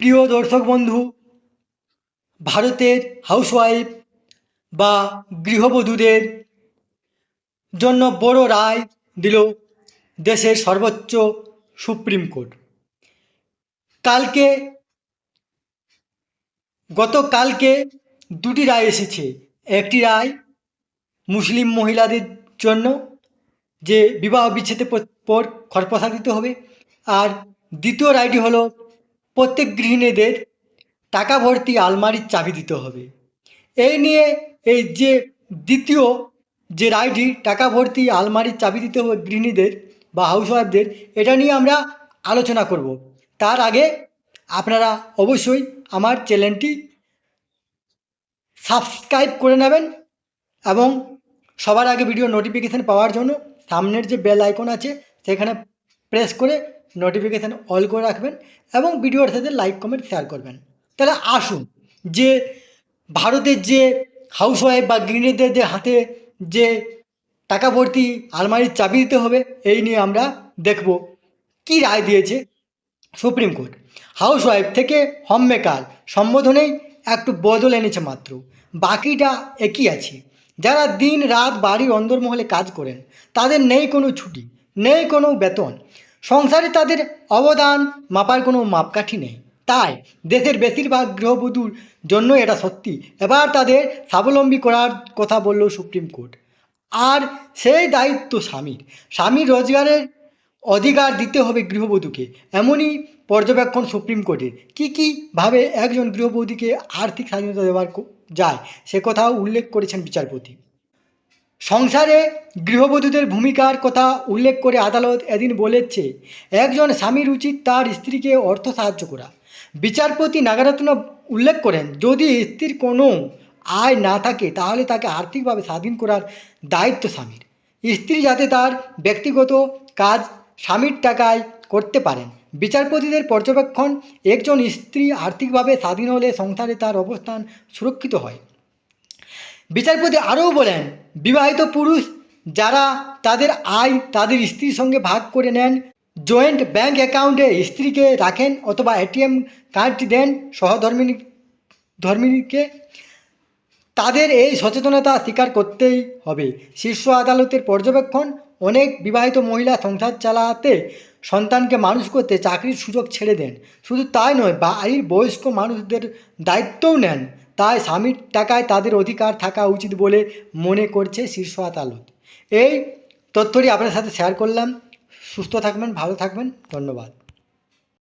প্রিয় দর্শক বন্ধু, ভারতের হাউসওয়াইফ বা গৃহবধূদের জন্য বড় রায় দিল দেশের সর্বোচ্চ সুপ্রিম কোর্ট। কালকে, গতকালকে দুটি রায় এসেছে। একটি রায় মুসলিম মহিলাদের জন্য, যে বিবাহ বিচ্ছেদের পর- পর দিতে হবে, আর দ্বিতীয় রায়টি হলো প্রত্যেক গৃহিণীদের টাকা ভর্তি আলমারির চাবি দিতে হবে। এই নিয়ে এই যে দ্বিতীয় যে রায়টি টাকা ভর্তি আলমারির চাবি দিতে হবে গৃহিণীদের বা হাউস হাউসওয়াইফদের, এটা নিয়ে আমরা আলোচনা করব। তার আগে আপনারা অবশ্যই আমার চ্যানেলটি সাবস্ক্রাইব করে নেবেন এবং সবার আগে ভিডিও নোটিফিকেশান পাওয়ার জন্য সামনের যে বেল আইকন আছে, সেখানে প্রেস করে নোটিফিকেশান অল করে রাখবেন এবং ভিডিওর সাথে লাইক কমেন্ট শেয়ার করবেন। তাহলে আসুন, যে ভারতের যে হাউসওয়াইফ বা গৃহিণীদের যে হাতে যে টাকা ভর্তি আলমারির চাবি দিতে হবে, এই নিয়ে আমরা দেখব কি রায় দিয়েছে সুপ্রিম কোর্ট। হাউসওয়াইফ থেকে হোম মেকার সম্বোধনেই একটু বদল এনেছে মাত্র, বাকিটা একই আছে। যারা দিন রাত বাড়ির অন্দরমহলে কাজ করেন, তাদের নেই কোনো ছুটি, নেই কোনো বেতন সংসারে তাদের অবদান মাপার কোনো মাপকাঠি নেই। তাই দেশের বেশিরভাগ গৃহবধূর জন্য এটা সত্যি। এবার তাদের স্বাবলম্বী করার কথা বলল সুপ্রিম কোর্ট। আর সেই দায়িত্ব স্বামীর। স্বামীর রোজগারের অধিকার দিতে হবে গৃহবধূকে। এমনই পর্যবেক্ষণ সুপ্রিম কোর্টের। কী কীভাবে একজন গৃহবধূকে আর্থিক স্বাধীনতা দেওয়ার যায়, সে কথাও উল্লেখ করেছেন বিচারপতি। সংসারে গৃহবধূদের ভূমিকার কথা উল্লেখ করে আদালত এদিন বলেছে, একজন স্বামীর উচিত তার স্ত্রীকে অর্থ সাহায্য করা। বিচারপতি নাগারত্ন উল্লেখ করেন, যদি স্ত্রীর কোনো আয় না থাকে, তাহলে তাকে আর্থিকভাবে স্বাধীন করার দায়িত্ব স্বামীর। স্ত্রী যাতে তার ব্যক্তিগত কাজ স্বামীর টাকায় করতে পারেন। বিচারপতিদের পর্যবেক্ষণ, একজন স্ত্রী আর্থিকভাবে স্বাধীন হলে সংসারে তার অবস্থান সুরক্ষিত হয়। বিচারপতি আরও বলেন বিবাহিত পুরুষ যারা তাদের আয় তাদের স্ত্রীর সঙ্গে ভাগ করে নেন জয়েন্ট ব্যাংক অ্যাকাউন্টে স্ত্রীকে রাখেন অথবা এটিএম কার্ডটি দেন সহধর্মিনী, ধর্মিনীকে, তাদের এই সচেতনতা স্বীকার করতেই হবে। শীর্ষ আদালতের পর্যবেক্ষণ, অনেক বিবাহিত মহিলা সংসার চালাতে সন্তানকে মানুষ করতে চাকরির সুযোগ ছেড়ে দেন। শুধু তাই নয় বাড়ির বয়স্ক মানুষদের দায়িত্বও নেন। তাই স্বামীর টাকায় তাদের অধিকার থাকা উচিত বলে মনে করছে শীর্ষ আদালত। এই তথ্যটি আপনার সাথে শেয়ার করলাম। সুস্থ থাকবেন, ভালো থাকবেন। ধন্যবাদ।